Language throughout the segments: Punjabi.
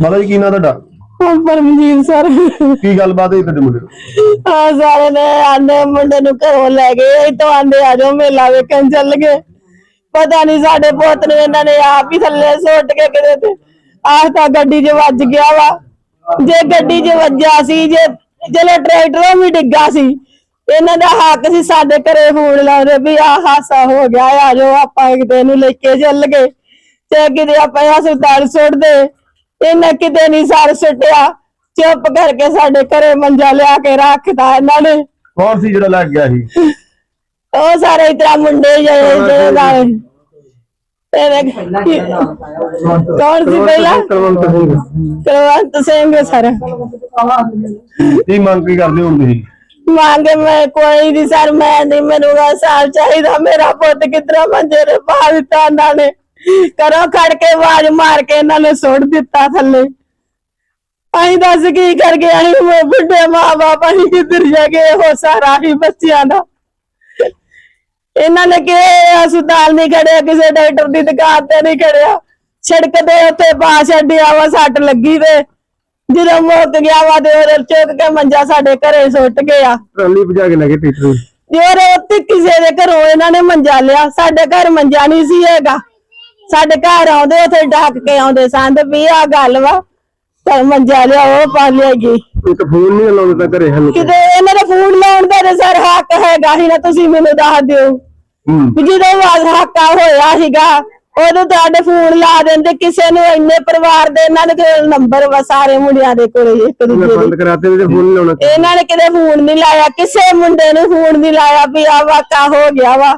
ਮਾਤਾ ਜੀ ਕੀ ਨਾਂ ਤੁਹਾਡਾ? ਪਰਮਜੀਤ ਸਰ। ਕੀ ਗੱਲਬਾਤ ਹੈ ਤੁਹਾਡੇ ਮੁੰਡੇ ਨੂੰ ਆ ਸਾਰੇ ਨੇ ਆਂਦੇ ਮੁੰਡੇ ਨੂੰ ਘਰੋਂ ਲੈ ਗਏ ਇਤੋਂ ਆਂਦੇ ਆ ਜਾਓ ਮੇਲਾ ਵੇਖਣ ਚੱਲ ਗਏ। ਪਤਾ ਨਹੀਂ ਸਾਡੇ ਪੁੱਤ ਨੂੰ ਇਹਨਾਂ ਨੇ ਆਪ ਹੀ ਥੱਲੇ ਸੁੱਟ ਕੇ ਕਿਤੇ ਤੇ ਆਹ ਤਾਂ ਗੱਡੀ 'ਚ ਵੱਜ ਗਿਆ ਵਾ। ਜੇ ਗੱਡੀ 'ਚ ਵੱਜਿਆ ਸੀ ਜੇ ਚਲੋ ਟਰੈਕਟਰੋਂ ਵੀ ਡਿੱਗਾ ਸੀ ਇਹਨਾਂ ਦਾ ਹੱਕ ਸੀ ਸਾਡੇ ਘਰੇ ਫੋਨ ਲਾਉਂਦੇ ਵੀ ਆਹ ਹਾਸਾ ਹੋ ਗਿਆ ਆ ਜਾਓ ਆਪਾਂ ਕਿਤੇ ਨੂੰ ਲੈ ਕੇ ਚੱਲ ਗਏ। ਤੇ ਕਿਤੇ ਆਪਾਂ ਹਸਪਤਾਲ ਸੁੱਟਦੇ। ਇਹਨੇ ਕਿਤੇ ਨਹੀਂ ਸਰ ਸੁੱਟਿਆ ਚੁੱਪ ਕਰਕੇ ਸਾਡੇ ਘਰੇ ਮੰਜਾ ਲਿਆ ਕੇ ਰੱਖਤਾ ਇਹਨਾਂ ਨੇ। ਕੌਣ ਸੀ ਜਿਹੜਾ ਲੱਗ ਗਿਆ ਸੀ? ਉਹ ਸਾਰੇ ਇਤਰਾ ਮੁੰਡੇ ਜਿਹੜੇ ਜਿਹੜੇ ਨਾਲ। ਇਹਨੇ ਕੌਣ ਸੀ ਪਹਿਲਾਂ? ਕੁਲਵੰਤ ਸਿੰਘ। ਕੁਲਵੰਤ ਸਿੰਘ ਸਰ। ਕੀ ਮੰਗ ਕੀ ਕਰਦੇ ਹੋ ਤੁਸੀਂ? ਮੰਗੇ ਮੈਂ ਕੋਈ ਨਹੀਂ ਸਰ ਮੈਂ ਨਹੀਂ ਮੈਨੂੰ ਸਾਲ ਚਾਹੀਦਾ ਮੇਰਾ ਪੁੱਤ ਕਿਤਰਾ ਮੰਜੇ ਤੇ ਪਾ ਦਿੱਤਾ ਇਹਨਾਂ ਨੇ। ਕਰੋ ਖੜ ਕੇ ਆਵਾਜ਼ ਮਾਰ ਕੇ ਇਹਨਾਂ ਨੇ ਸੁੱਟ ਦਿੱਤਾ ਥੱਲੇ। ਅਸੀਂ ਦੱਸ ਕੀ ਕਰ ਗਏ? ਅਸੀਂ ਉਹ ਬੁੱਢੇ ਮਾਂ-ਬਾਪ ਅਸੀਂ ਕਿੱਧਰ ਜਾ ਗਏ? ਉਹ ਸਾਰਾ ਹੀ ਬੱਚਿਆਂ ਦਾ। ਇਹਨਾਂ ਨੇ ਕਿ ਹਸਪਤਾਲ ਨਹੀਂ ਖੜਿਆ ਕਿਸੇ ਡਾਕਟਰ ਦੀ ਦੁਕਾਨ ਤੇ ਨਹੀਂ ਖੜਿਆ। ਸੜਕ ਤੇ ਉੱਥੇ ਪਾ ਛੱਡਿਆ ਵਾ ਸੱਟ ਲੱਗੀ ਤੇ। ਜਦੋਂ ਮੁੱਕ ਗਿਆ ਵਾ ਤੇ ਉਹ ਚੁੱਕ ਕੇ ਮੰਜਾ ਸਾਡੇ ਘਰੇ ਸੁੱਟ ਗਿਆ। ਟਰਾਲੀ ਭਜਾ ਕੇ ਲੈ ਗਏ ਟੀਚਰ ਜੋਰ ਉੱਤੇ ਕਿਸੇ ਦੇ ਘਰੋਂ ਇਹਨਾਂ ਨੇ ਮੰਜਾ ਲਿਆ। ਸਾਡੇ ਘਰ ਮੰਜਾ ਨਹੀਂ ਸੀ ਹੈਗਾ। ਸਾਡੇ ਘਰ ਆਉਂਦੇ ਉੱਥੇ ਡੱਕ ਕੇ ਆਉਂਦੇ ਸੰਦ ਵੀ ਆ ਗੱਲ ਵਾ ਤਾਂ ਮੰਜਾ ਲਿਆ ਉਹ ਪਾ ਲਿਆਗੀ ਇੱਕ ਫੋਨ ਨਹੀਂ ਲਾਉਂਦੇ ਤਾਂ ਘਰੇ ਹਨ ਕਿਤੇ ਇਹਨਾਂ ਦਾ ਫੋਨ ਲਾਉਣ ਦਾ ਤੇ ਸਰ ਹੱਕ ਹੈਗਾ ਹੀ ਨਾ ਤੁਸੀਂ ਮੈਨੂੰ ਦੱਸ ਦਿਓ। ਹੂੰ। ਵੀ ਜਦੋਂ ਆਵਾਜ਼ ਹਾਕਾ ਹੋਇਆ ਸੀਗਾ ਉਦੋਂ ਤੁਹਾਡੇ ਫੋਨ ਲਾ ਦਿੰਦੇ ਕਿਸੇ ਨੂੰ ਇੰਨੇ ਪਰਿਵਾਰ ਦੇ ਇਹਨਾਂ ਦੇ ਨੰਬਰ ਵਾ ਸਾਰੇ ਮੁੰਡਿਆਂ ਦੇ ਕੋਲ ਇੱਕ ਦੂਜੇ ਦੇ। ਬੰਦ ਕਰਾਤੇ ਤੇ ਫੋਨ ਨਹੀਂ ਲਾਉਣਾ। ਇਹਨਾਂ ਨੇ ਕਿਤੇ ਫੋਨ ਨਹੀਂ ਲਾਇਆ ਕਿਸੇ ਮੁੰਡੇ ਨੂੰ ਫੋਨ ਨਹੀਂ ਲਾਇਆ ਵੀ ਆ ਵਾਕਾ ਹੋ ਗਿਆ ਵਾ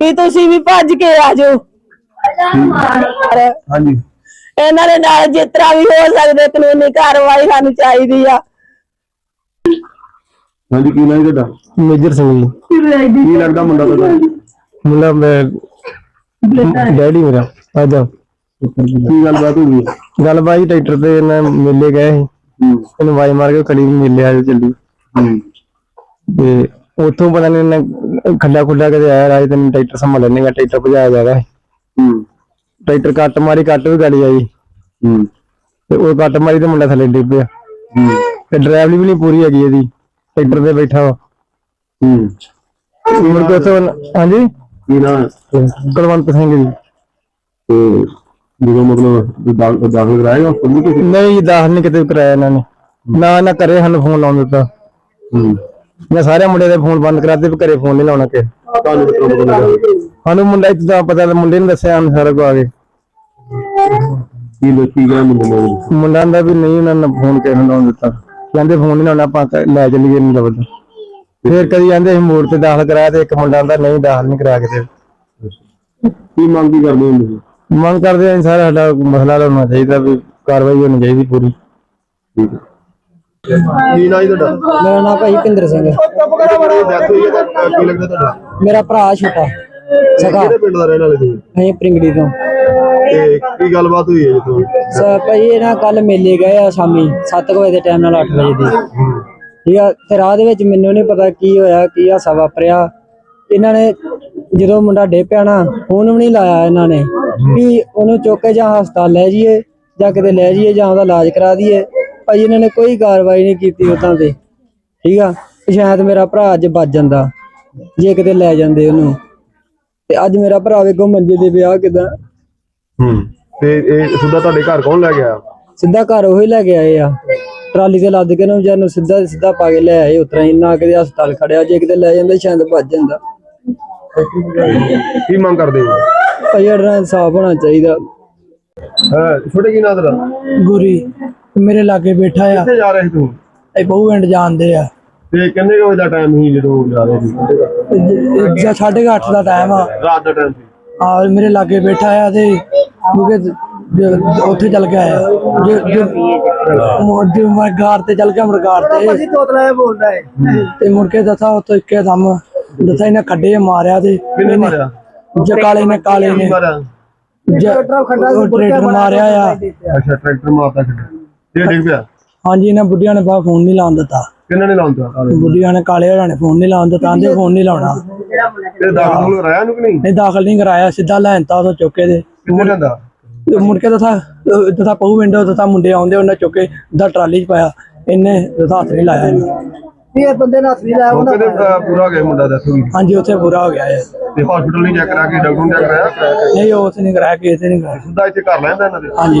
ਵੀ ਤੁਸੀਂ ਵੀ ਭੱਜ ਕੇ ਆ ਜਾਓ। ਪਰ ਹਾਂਜੀ। ਇਹਨਾਂ ਦੇ ਨਾਲ ਜਿਸ ਤਰ੍ਹਾਂ ਵੀ ਹੋ ਸਕਦੇ ਕਾਨੂੰਨੀ ਕਾਰਵਾਈ ਸਾਨੂੰ ਚਾਹੀਦੀ ਆ। ਹਾਂਜੀ ਕੀ ਨਾਂ ਜੀ ਤੁਹਾਡਾ? ਮੇਜਰ ਸਿੰਘ ਜੀ। ਕੀ ਲੱਗਦਾ ਮੁੰਡਾ ਤੁਹਾਡਾ? ਮੁੰਡਾ ਮੈਂ ਡੈਡੀ ਮੇਰਾ ਆਜਾ ਕੀ ਗੱਲਬਾਤ ਹੋ ਗਈ ਗੱਲ ਬਾਈ ਟਰੈਕਟਰ ਤੇ ਇਹਨਾਂ ਮੇਲੇ ਗਏ ਸੀ। ਹੂੰ। ਇਹਨੂੰ ਵਾਈ ਮਾਰ ਕੇ ਖੜੀ ਮੇਲੇ ਆ ਚੱਲੀ। ਹੂੰ। ਤੇ ਉੱਥੋਂ ਪਤਾ ਨਹੀਂ ਇਹਨੇ ਖੱਡਾ ਖੁੱਡਾ ਕਿਤੇ ਆਇਆ ਰਾਜ ਤੇ ਟਰੈਕਟਰ ਸੰਭਾਲ ਲੈਣੇਗਾ ਟਰੈਕਟਰ ਭਜਾਇਆ ਜਾਗਾ ਹੂੰ। ਟਰੈਕਟਰ ਕੱਟ ਮਾਰੀ ਕੱਟ ਵੀ ਗਾੜੀ ਆਈ। ਹੂੰ। ਤੇ ਉਹ ਕੱਟ ਮਾਰੀ ਤੇ ਮੁੰਡਾ ਥੱਲੇ ਡਿੱਗ ਪਿਆ। ਹੂੰ। ਤੇ ਡਰਾਈਵਰੀ ਵੀ ਨਹੀਂ ਪੂਰੀ ਹੈਗੀ ਇਹਦੀ। ਟਰੈਕਟਰ ਤੇ ਬੈਠਾ ਵਾ। ਹੂੰ। ਮੁੜ ਕੇ ਉੱਥੋਂ ਹਾਂਜੀ? ਕੀ ਨਾਂ ਹੈ? ਕੁਲਵੰਤ ਸਿੰਘ ਜੀ। ਤੇ ਜਦੋਂ ਮਤਲਬ ਦਾਖਲ ਦਾਖਲ ਕਰਾਏਗਾ? ਹਸਪਤਾਲ ਨਹੀਂ ਦਾਖਲ ਨਹੀਂ ਕਿਤੇ ਕਰਾਇਆ ਇਹਨਾਂ ਨੇ। ਨਾ ਨਾ ਕਰੇ ਸਾਨੂੰ ਫੋਨ ਲਾਉਣ ਦਿੱਤਾ। ਹੂੰ। ਮੈਂ ਸਾਰੇ ਮੁੰਡੇ ਦੇ ਫੋਨ ਬੰਦ ਕਰਾਤੇ ਵੀ ਘਰੇ ਫੋਨ ਨਹੀਂ ਲਾਉਣਾ ਕਿ ਤੁਹਾਨੂੰ ਕਿਤੋਂ ਪਤਾ ਲੱਗਾ? ਸਾਨੂੰ ਮੁੰਡਾ ਇੱਥੇ ਦਾ ਪਤਾ ਮੁੰਡੇ ਨੇ ਦੱਸਿਆ ਸਾਨੂੰ ਸਾਰਾ ਕੁਝ ਆ ਕੇ। ਕੀ ਲੋਕੀ ਗਿਆ ਮੁੰਡੇ ਨੂੰ? ਮੁੰਡਾ ਕਹਿੰਦਾ ਵੀ ਨਹੀਂ ਉਹਨਾਂ ਨੇ ਫੋਨ ਕਿਸੇ ਨੂੰ ਲਾਉਣ ਦਿੱਤਾ। ਕਹਿੰਦੇ ਫੋਨ ਨਹੀਂ ਲਾਉਣਾ ਆਪਾਂ ਲੈ ਚੱਲੀਏ ਨਹੀਂ ਲੱਭਦਾ ਫਿਰ ਕਦੀ ਕਹਿੰਦੇ ਅਸੀਂ ਮੋੜ ਤੇ ਦਾਖਲ ਕਰਾਇਆ ਤੇ ਇੱਕ ਮੁੰਡਾ ਕਹਿੰਦਾ ਨਹੀਂ ਦਾਖਲ ਨਹੀਂ ਕਰਾ ਕੇ ਤੇ ਕੀ ਮੰਗ ਕੀ ਕਰਦੇ ਹੋ ਤੁਸੀਂ? ਮੰਗ ਕਰਦੇ ਆਂ ਸਾਰਾ ਸਾਡਾ ਮਸਲਾ ਹੱਲ ਹੋਣਾ ਚਾਹੀਦਾ ਵੀ ਕਾਰਵਾਈ ਹੋਣੀ ਚਾਹੀਦੀ ਪੂਰੀ। ਠੀਕ ਹੈ। ਕੀ ਨਾਂ ਜੀ ਤੁਹਾਡਾ? ਮੇਰਾ ਨਾਮ ਭਾਈ ਭਿੰਦਰ ਸਿੰਘ ਹੈ। ਡੈਥ ਹੋਈ ਹੈ ਤਾਂ ਕੀ ਲੱਗਦਾ ਤੁਹਾਡਾ ਮੇਰਾ ਭਰਾ ਛੋਟਾ ਸਗਾ। ਕਿਹੜੇ ਪਿੰਡ ਦਾ ਰਹਿਣ ਵਾਲੇ ਤੁਸੀਂ? ਅਸੀਂ ਪ੍ਰਿੰਗੜੀ ਤੋਂ। ਤੇ ਕੀ ਗੱਲਬਾਤ ਹੋਈ ਹੈ ਜਦੋਂ ਸ ਭਾਈ ਇਹ ਨਾ ਕੱਲ ਮੇਲੇ ਗਏ ਆ ਸ਼ਾਮੀ 7 ਵਜੇ ਦੇ ਟਾਈਮ ਨਾਲ 8 ਵਜੇ ਦੀ। ਠੀਕ ਆ ਤੇ ਰਾਹ ਦੇ ਵਿੱਚ ਮੈਨੂੰ ਨਹੀਂ ਪਤਾ ਕੀ ਹੋਇਆ ਕੀ ਹਾਸਾ ਵਾਪਰਿਆ। ਇਹਨਾਂ ਨੇ ਜਦੋਂ ਮੁੰਡਾ ਡੇ ਪਿਆ ਨਾ ਫੋਨ ਵੀ ਨਹੀਂ ਲਾਇਆ ਇਹਨਾਂ ਨੇ ਵੀ ਉਹਨੂੰ ਚੁੱਕ ਕੇ ਜਾਂ ਹਸਪਤਾਲ ਲੈ ਜਾਈਏ ਜਾਂ ਕਿਤੇ ਲੈ ਜਾਈਏ ਜਾਂ ਉਹਦਾ ਇਲਾਜ ਕਰਾ ਦਈਏ। ਭਾਈ ਇਹਨਾਂ ਨੇ ਕੋਈ ਕਾਰਵਾਈ ਨਹੀਂ ਕੀਤੀ ਉਤਾਂ ਤੇ ਠੀਕ ਆ? ਸ਼ਾਇਦ ਮੇਰਾ ਭਰਾ ਅੱਜ ਬਚ ਜਾਂਦਾ ਜੇ ਕਿਤੇ ਲੈ ਜਾਂਦੇ ਉਹਨੂੰ। ਤੇ ਅੱਜ ਮੇਰਾ ਭਰਾ ਵੇਖੋ ਮੰਜੇ ਦੇ ਵਿਆਹ ਕਿਦਾਂ। ਹੂੰ ਤੇ ਇਹ ਸਿੱਧਾ ਤੁਹਾਡੇ ਘਰ ਕੌਣ ਲੈ ਗਿਆ? ਸਿੱਧਾ ਘਰ ਉਹੀ ਲੈ ਕੇ ਆਏ ਆ। ਟਰਾਲੀ ਤੇ ਲੱਦ ਕੇ ਨਾ ਵਿਚਾਰ ਨੂੰ ਸਿੱਧਾ ਸਿੱਧਾ ਪਾ ਕੇ ਲੈ ਆਏ ਉਤਰਾ ਹੀ ਨਾ ਕਿਤੇ ਹਸਪਤਾਲ ਖੜਿਆ ਜੇ ਕਿਤੇ ਲੈ ਜਾਂਦੇ ਸ਼ਾਇਦ ਭੱਜ ਜਾਂਦਾ। ਕੀ ਮੰਗ ਕਰਦੇ ਹੋ? ਭਾਈ ਅੜਨਾ ਇਨਸਾਫ ਹੋਣਾ ਚਾਹੀਦਾ। ਹਾਂ ਛੋਟੇ ਕੀ ਨਾਂ ਤੇਰਾ? ਗੁਰੀ। ਮੇਰੇ ਲਾਗੇ ਬੈਠਾ ਆ। ਕਿੱਥੇ ਜਾ ਰਹੇ ਤੂੰ? ਇਹ ਬਹੁ ਪਿੰਡ ਜਾਂਦੇ ਆ। ਤੇ ਕਿੰਨੇ ਕੁ ਵਜੇ ਦਾ ਟਾਈਮ ਸੀ ਜਦੋਂ ਜਾ ਰਹੇ ਸੀ? ਜਾਂ ਸਾਢੇ ਕੁ ਅੱਠ ਦਾ ਟਾਈਮ ਆ। ਰਾਤ ਦਾ ਟਾਈਮ ਸੀ। ਆ ਮੇਰੇ ਲਾਗੇ ਬੈਠਾ ਆ ਤੇ ਮੁਕੇ ਉੱਥੇ ਚੱਲ ਗਿਆ ਆ ਜੇ ਜੇ ਮੈਂ ਗਾਰ ਤੇ ਚੱਲ ਗਿਆ ਮਰਗਾਰ ਤੇ। ਅਸੀਂ ਤੋਤਲਾ ਬੋਲਦਾ ਹੈ। ਤੇ ਮੁੜ ਕੇ ਦੱਸਾ ਉੱਥੇ ਇੱਕੇ ਦਮ ਦੱਸਾ ਇਹਨੇ ਖੱਡੇ ਮਾਰਿਆ ਤੇ ਕਿੰਨੇ ਮਾਰਿਆ? ਜੇ ਕਾਲੇ ਨੇ ਕਾਲੇ ਨੇ। ਮਾਰਿਆ? ਉਹ ਟਰੈਕਟਰ ਮਾਰਿਆ ਆ। ਅੱਛਾ ਟਰੈਕਟਰ ਮਾਰਦਾ ਛੱਡ ਇਹ ਡਿੱਗ ਪਿਆ? ਹਾਂਜੀ ਇਹਨਾਂ ਬੁੱਢੀਆਂ ਨੇ ਬਾ ਫੋਨ ਨਹੀਂ ਲਾਉਣ ਦਿੱਤਾ। ਕਿੰਨੇ ਨੇ ਲਾਉਂਦਾ ਬੁੱਢੀਆਂ ਨੇ ਕਾਲੇ ਹੋਰਾਂ ਨੇ ਫੋਨ ਨਹੀਂ ਲਾਉਣ ਦਿੱਤਾ ਆਂਦੇ ਫੋਨ ਨਹੀਂ ਲਾਉਣਾ। ਤੇ ਦਾਖਲ ਕਰਾਇਆ ਨੂੰ ਕਿ ਨਹੀਂ? ਨਹੀਂ ਦਾਖਲ ਨਹੀਂ ਕਰਾਇਆ ਸਿੱਧਾ ਲੈਣ ਤਾ ਉਹ ਚੁੱਕੇ ਦੇ ਕਿੱਥੇ ਜਾਂਦਾ ਮੁੜ ਕੇ ਤਥਾ ਤਥਾ ਪਹੂ ਵਿੰਡੋ ਤਥਾ ਮੁੰਡੇ ਆਉਂਦੇ ਉਹਨਾਂ ਚੁੱਕ ਦਾ ਟਰਾਲੀ 'ਚ ਪਾਇਆ ਇਹਨੇ ਹੱਥ ਨਹੀਂ ਲਾਇਆ ਇਹਨੂੰ। ਇਹ ਬੰਦੇ ਨੇ ਹੱਥ ਨਹੀਂ ਲਾਇਆ ਤੇ ਅਹ, ਪੂਰਾ ਹੋ ਗਿਆ ਮੁੰਡਾ ਦੱਸੋ ਹਾਂਜੀ ਉੱਥੇ ਬੁਰਾ ਹੋ ਗਿਆ ਹੈ ਤੇ ਹਸਪੀਟਲ ਨਹੀਂ ਚੈੱਕ ਕਰਾ ਕੇ ਡਾਕਟਰ ਨੂੰ ਚੈੱਕ ਕਰਾਇਆ? ਨਹੀਂ ਉਹ ਉੱਥੇ ਨਹੀਂ ਕਰਾਇਆ ਕਿਸੇ ਨੇ ਨਹੀਂ ਕਰਾਇਆ। ਸਿੱਧਾ ਇੱਥੇ ਕਰ ਲੈਂਦਾ ਇਹਨਾਂ ਦੇ? ਹਾਂਜੀ।